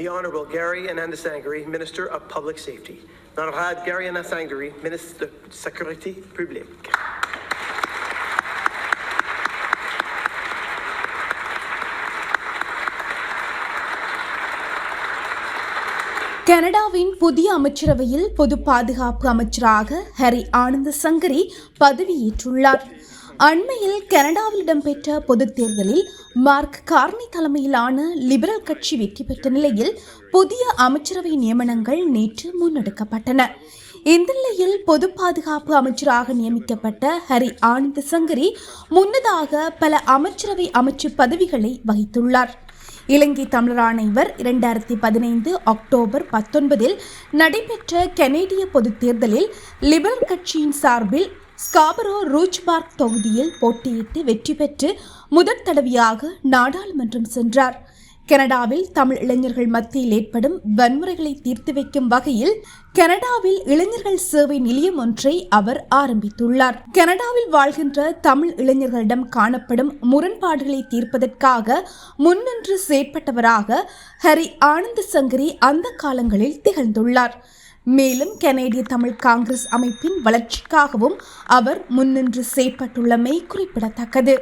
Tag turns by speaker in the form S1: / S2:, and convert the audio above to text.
S1: The Honourable Gary Anandasangari, Minister of Public Safety. Honorable Gary Anandasangari, Ministre de Sécurité Publique.
S2: கனடாவின் புதிய அமைச்சரவையில் பொது பாதுகாப்பு அமைச்சராக ஹரி ஆனந்த சங்கரி பதவியேற்றுள்ளார் அண்மையில் கனடாவில் இடம்பெற்ற பொதுத் தேர்தலில் மார்க் கார்னி தலைமையிலான லிபரல் கட்சி வெற்றி பெற்ற நிலையில் புதிய அமைச்சரவை நியமனங்கள் நேற்று முன்னெடுக்கப்பட்டன. இந்த நிலையில் பொது பாதுகாப்பு அமைச்சராக நியமிக்கப்பட்ட ஹரி ஆனந்த சங்கரி முன்னதாக பல அமைச்சரவை அமைச்சு பதவிகளை வகித்துள்ளார். இலங்கை தமிழரான இவர் இரண்டாயிரத்தி பதினைந்து அக்டோபர் பத்தொன்பதில் நடைபெற்ற கனேடிய பொதுத் தேர்தலில் லிபரல் கட்சியின் சார்பில் ஸ்காபரோ ரூச்பார்க் தொகுதியில் போட்டியிட்டு வெற்றி பெற்று முதற் தடவையாக நாடாளுமன்றம் சென்றார். கனடாவில் தமிழ் இளைஞர்கள் மத்தியில் ஏற்படும் வன்முறைகளை தீர்த்து வைக்கும் வகையில் கனடாவில் இளைஞர்கள் சேவை நிலையம் ஒன்றை அவர் ஆரம்பித்துள்ளார். கனடாவில் வாழ்கின்ற தமிழ் இளைஞர்களிடம் காணப்படும் முரண்பாடுகளை தீர்ப்பதற்காக முன்னின்று செயற்பட்டவராக ஹரி ஆனந்த சங்கரி அந்த காலங்களில் திகழ்ந்துள்ளார். மேலும் கனேடிய தமிழ் காங்கிரஸ் அமைப்பின் வளர்ச்சிக்காகவும் அவர் முன்னின்று செயற்பட்டுள்ளமை குறிப்பிடத்தக்கது.